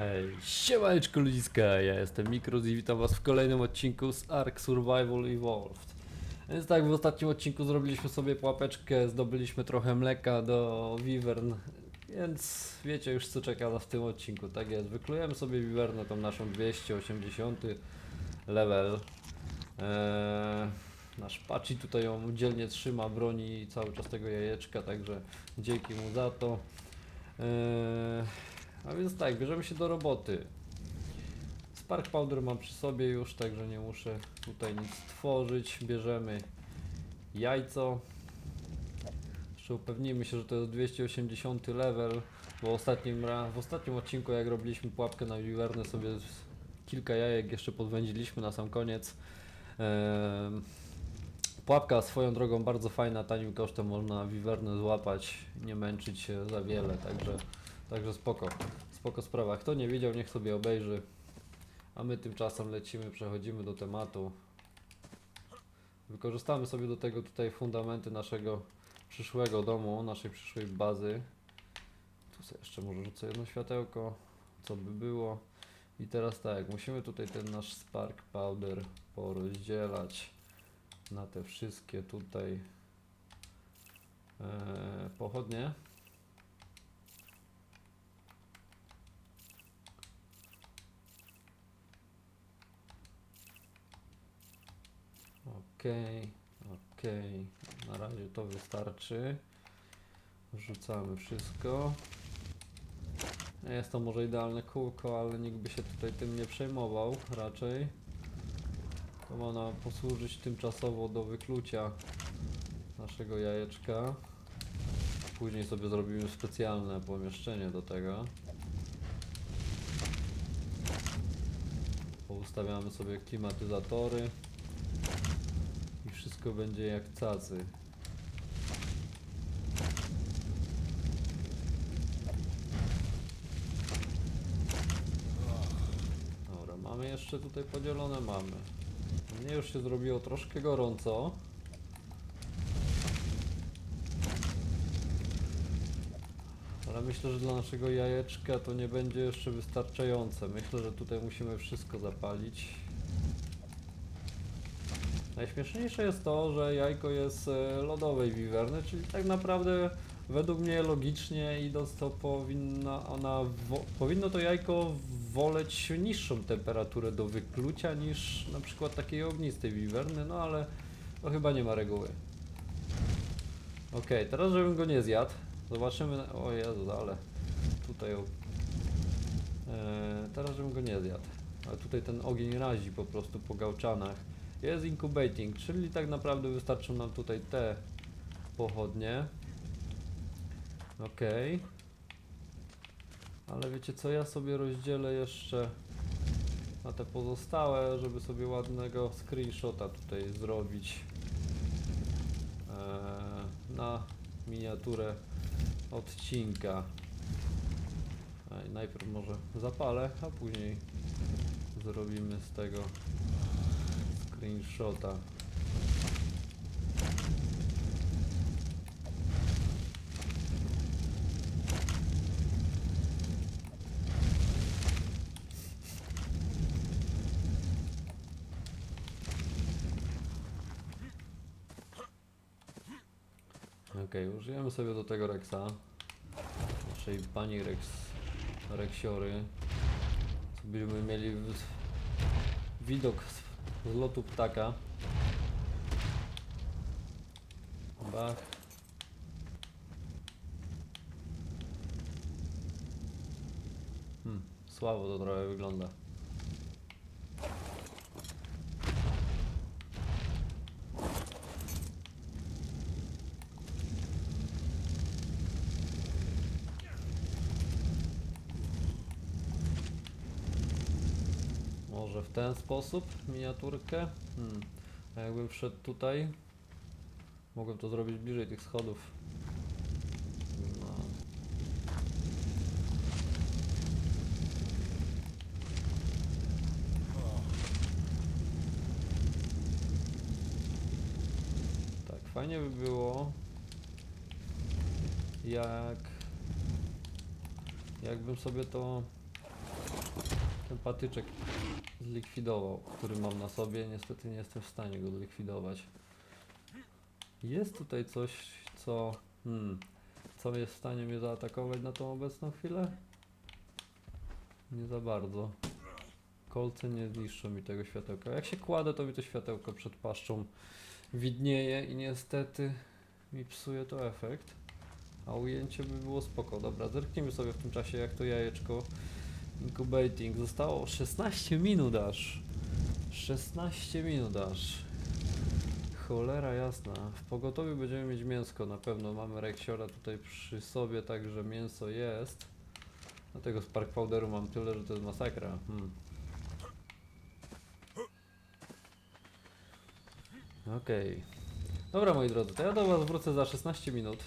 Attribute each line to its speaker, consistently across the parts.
Speaker 1: Hej, siemaneczko ludziska, ja jestem Mikros i witam was w kolejnym odcinku z Ark Survival Evolved. Więc tak, w ostatnim odcinku zrobiliśmy sobie pułapeczkę, zdobyliśmy trochę mleka do Wivern, więc wiecie już co czeka nas w tym odcinku, tak jest. Wyklujemy sobie Wivernę, tą naszą 280 level. Eee, nasz Pachi tutaj ją dzielnie trzyma, broni cały czas tego jajeczka, także dzięki mu za to. Eee, a więc tak, bierzemy się do roboty. Spark Powder mam przy sobie już, także nie muszę tutaj nic tworzyć. Bierzemy jajco. Jeszcze upewnijmy się, że to jest 280 level, bo ostatnim, w ostatnim odcinku jak robiliśmy pułapkę na Wivernę sobie kilka jajek jeszcze podwędziliśmy na sam koniec. Ehm, Pułapka swoją drogą bardzo fajna, tanim kosztem można Wivernę złapać, nie męczyć się za wiele, także, także spoko, spoko sprawa. Kto nie widział, niech sobie obejrzy, a my tymczasem lecimy, przechodzimy do tematu. Wykorzystamy sobie do tego tutaj fundamenty naszego przyszłego domu, naszej przyszłej bazy. Tu sobie jeszcze może rzucę jedno światełko, co by było. I teraz tak, musimy tutaj ten nasz spark powder porozdzielać na te wszystkie tutaj e, pochodnie. Okej, okej, na razie to wystarczy. Wrzucamy wszystko. Jest to może idealne kółko, ale nikt by się tutaj tym nie przejmował raczej. To ma nam posłużyć tymczasowo do wyklucia naszego jajeczka. Później sobie zrobimy specjalne pomieszczenie do tego. Poustawiamy sobie klimatyzatory wszystko będzie jak cacy. Dobra, mamy jeszcze tutaj podzielone, mamy. Mnie już się zrobiło troszkę gorąco. Ale myślę, że dla naszego jajeczka to nie będzie jeszcze wystarczające. Myślę, że tutaj musimy wszystko zapalić. Najśmieszniejsze jest to, że jajko jest e, lodowej wiwerny, czyli tak naprawdę według mnie logicznie idąc to powinna ona powinno to jajko woleć niższą temperaturę do wyklucia niż na przykład takiej ognistej wiwerny, no ale to chyba nie ma reguły. Okej, teraz żebym go nie zjadł, zobaczymy, o Jezu, ale tutaj. Eee, teraz żebym go nie zjadł, ale tutaj ten ogień razi po prostu po gałczanach. Jest incubating, czyli tak naprawdę wystarczą nam tutaj te pochodnie. Okej. Ale wiecie co, ja sobie rozdzielę jeszcze na te pozostałe, żeby sobie ładnego screenshota tutaj zrobić eee, na miniaturę odcinka. Najpierw może zapalę, a później zrobimy z tego screenshota. Okej, użyjemy sobie do tego Rexa. Naszej pani Rex, Rexiory. Co Byśmy mieli widok z, z lotu ptaka. Bach. Hmm, słabo to trochę wygląda. Może w ten sposób miniaturkę? Hmm. A jakbym wszedł tutaj, mogłem to zrobić bliżej tych schodów. No. Tak, fajnie by było, jak jakbym sobie to ten patyczek zlikwidował, który mam na sobie. Niestety nie jestem w stanie go zlikwidować. Jest tutaj coś, co... Hmm, co jest w stanie mnie zaatakować na tą obecną chwilę? Nie za bardzo. Kolce nie zniszczą mi tego światełka. Jak się kładę, to mi to światełko przed paszczą widnieje i niestety mi psuje to efekt. A ujęcie by było spoko. Dobra, zerknijmy sobie w tym czasie jak to jajeczko incubating. Zostało 16 minut aż. 16 minut aż. Cholera jasna. W pogotowiu będziemy mieć mięsko na pewno. Mamy reksiora tutaj przy sobie, także mięso jest. Dlatego spark powderu mam tyle, że to jest masakra. Hmm. Okej. Dobra moi drodzy, to ja do was wrócę za 16 minut.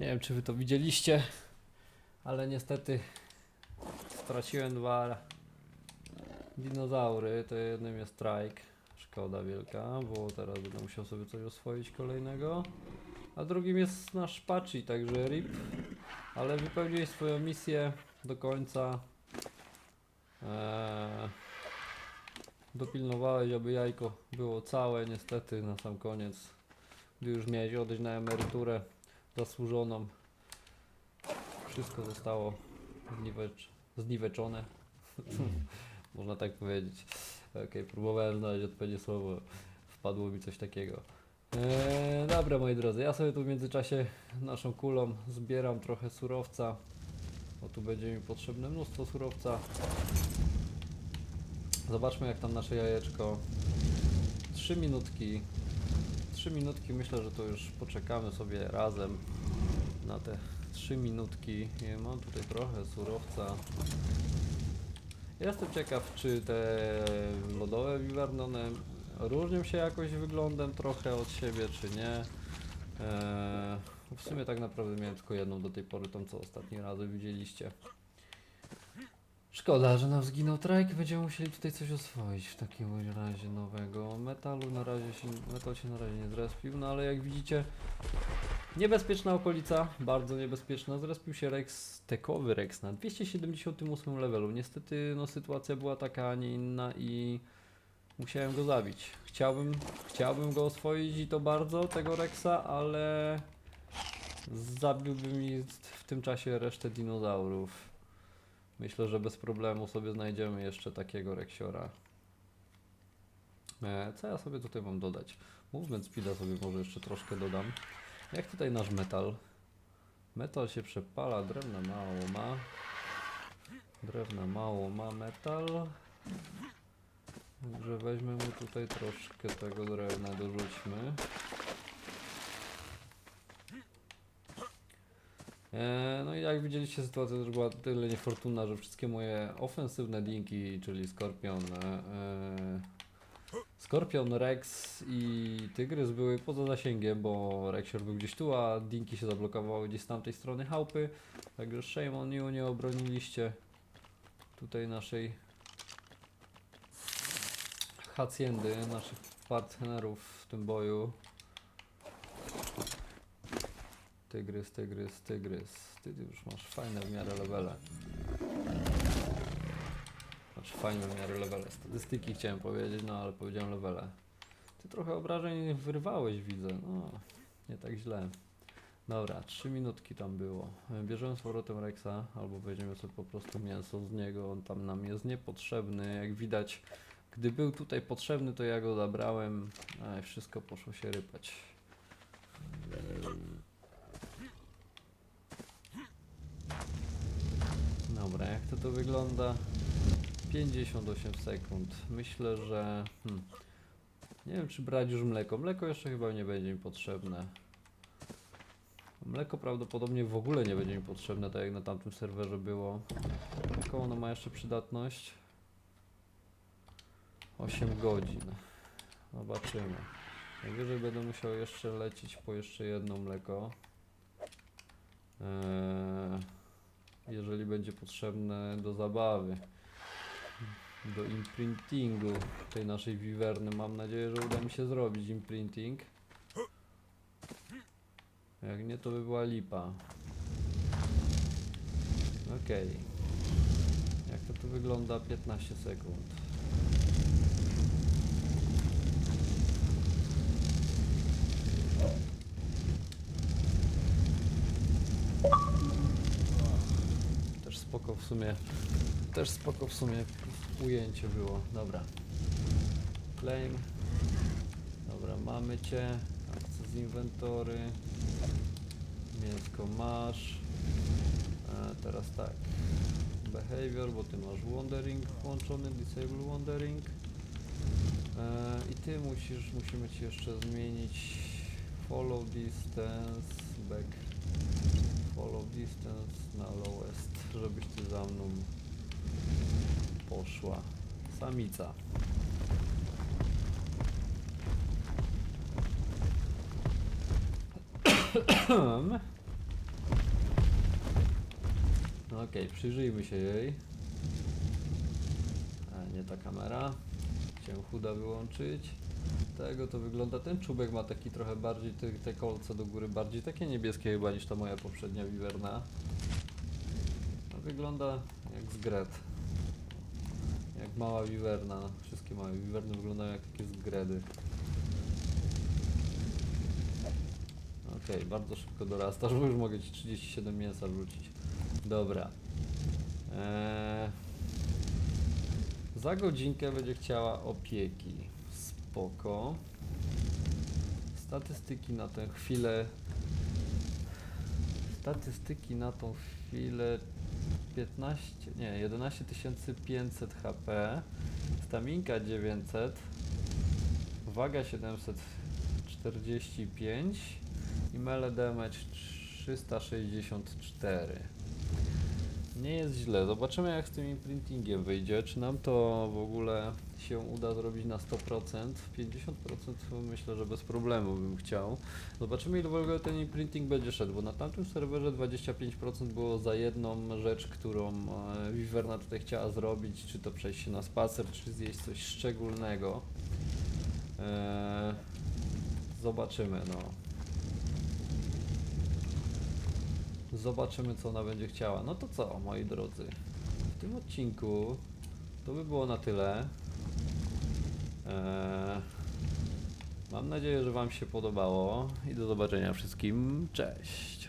Speaker 1: Nie wiem, czy wy to widzieliście, ale niestety straciłem dwa dinozaury. To jednym jest Trike. Szkoda wielka, bo teraz będę musiał sobie coś oswoić kolejnego. A drugim jest nasz Pachi, także RIP. Ale wypełniłeś swoją misję do końca. Eee, dopilnowałeś, aby jajko było całe. Niestety na sam koniec gdy już miałeś odejść na emeryturę zasłużoną. Wszystko zostało zniwecz, zniweczone. Można tak powiedzieć. Okej, próbowałem znaleźć odpowiednie słowo. Wpadło mi coś takiego. Eee, dobra moi drodzy, ja sobie tu w międzyczasie naszą kulą zbieram trochę surowca. Bo tu będzie mi potrzebne mnóstwo surowca. Zobaczmy jak tam nasze jajeczko. Trzy minutki. Trzy minutki myślę, że to już poczekamy sobie razem na te trzy minutki. Nie, mam tutaj trochę surowca. Jestem ciekaw, czy te lodowe wiwernony różnią się jakoś wyglądem trochę od siebie, czy nie. Eee, w sumie tak naprawdę miałem tylko jedną do tej pory, tą co ostatni razy widzieliście. Szkoda, że nam zginął trajk, będziemy musieli tutaj coś oswoić w takim razie nowego. Metalu na razie się, metal się na razie nie zrespił, no ale jak widzicie niebezpieczna okolica, bardzo niebezpieczna. Zrespił się Rex, tekowy Rex na 278 levelu. Niestety no sytuacja była taka, a nie inna i musiałem go zabić. Chciałbym, chciałbym go oswoić i to bardzo, tego Rexa, ale zabiłby mi w tym czasie resztę dinozaurów. Myślę, że bez problemu sobie znajdziemy jeszcze takiego reksiora. E, co ja sobie tutaj mam dodać? Movement speeda sobie może jeszcze troszkę dodam. Jak tutaj nasz metal? Metal się przepala, drewna mało ma. Drewna mało ma metal. Także weźmy mu tutaj troszkę tego drewna, dorzućmy. No i jak widzieliście sytuacja też była tyle niefortunna, że wszystkie moje ofensywne dinki, czyli Skorpion, e, e, Skorpion, Rex i Tygrys były poza zasięgiem, bo Rexior był gdzieś tu, a dinki się zablokowały gdzieś z tamtej strony chałupy. Także shame on you, nie obroniliście tutaj naszej haciendy, naszych partnerów w tym boju. Tygrys, tygrys, tygrys. Ty już masz fajne w miarę levele. Znaczy fajne w miarę levele. Statystyki chciałem powiedzieć, no ale powiedziałem levele. Ty trochę obrażeń wyrwałeś, widzę. No, nie tak źle. Dobra, trzy minutki tam było. Bierzemy z powrotem Rexa, albo weźmiemy sobie po prostu mięso z niego. On tam nam jest niepotrzebny. Jak widać, gdy był tutaj potrzebny, to ja go zabrałem, a wszystko poszło się rypać. Dobra, jak to to wygląda? 58 sekund. Myślę, że... Hmm, nie wiem, czy brać już mleko. Mleko jeszcze chyba nie będzie mi potrzebne. Mleko prawdopodobnie w ogóle nie będzie mi potrzebne, tak jak na tamtym serwerze było. Jaką ono ma jeszcze przydatność? 8 godzin. Zobaczymy. Najwyżej będę musiał jeszcze lecieć po jeszcze jedno mleko. Eee, jeżeli będzie potrzebne do zabawy. Do imprintingu tej naszej wiwerny. Mam nadzieję, że uda mi się zrobić imprinting. Jak nie, to by była lipa. Okej. Jak to tu wygląda? 15 sekund. Też spoko w sumie. Też spoko w sumie ujęcie było. Dobra. Claim. Dobra, mamy cię. Akcje z inwentory. Mięsko masz. A teraz tak. Behavior, bo ty masz wandering włączony, disable wandering. E, I ty musisz, musimy ci jeszcze zmienić follow distance, back follow distance na lowest, żebyś ty za mną poszła. Samica. Okej, przyjrzyjmy się jej. A, nie ta kamera. Chciałem chuda wyłączyć. Tego to wygląda. Ten czubek ma taki trochę bardziej, te, te kolce do góry bardziej takie niebieskie chyba niż ta moja poprzednia wiwerna. Wygląda jak zgret. Jak mała wiwerna. Wszystkie małe wiwerny wyglądają jak takie zgredy. Okej, bardzo szybko dorastasz, bo już mogę ci 37 mięsa wrzucić. Dobra. Eee, za godzinkę będzie chciała opieki. Spoko. Statystyki na tę chwilę. Statystyki na tą chwilę 15, nie, 11 500 HP. Staminka 900. Waga 745 i melee damage 364. Nie jest źle. Zobaczymy jak z tym imprintingiem wyjdzie. Czy nam to w ogóle się uda zrobić na 100%? 50% myślę, że bez problemu bym chciał. Zobaczymy ile w ogóle ten imprinting będzie szedł, bo na tamtym serwerze 25% było za jedną rzecz, którą e, Wiverna tutaj chciała zrobić, czy to przejść się na spacer, czy zjeść coś szczególnego. Eee, zobaczymy, no. Zobaczymy, co ona będzie chciała. No to co, moi drodzy? W tym odcinku to by było na tyle. Eee, mam nadzieję, że Wam się podobało i do zobaczenia wszystkim. Cześć!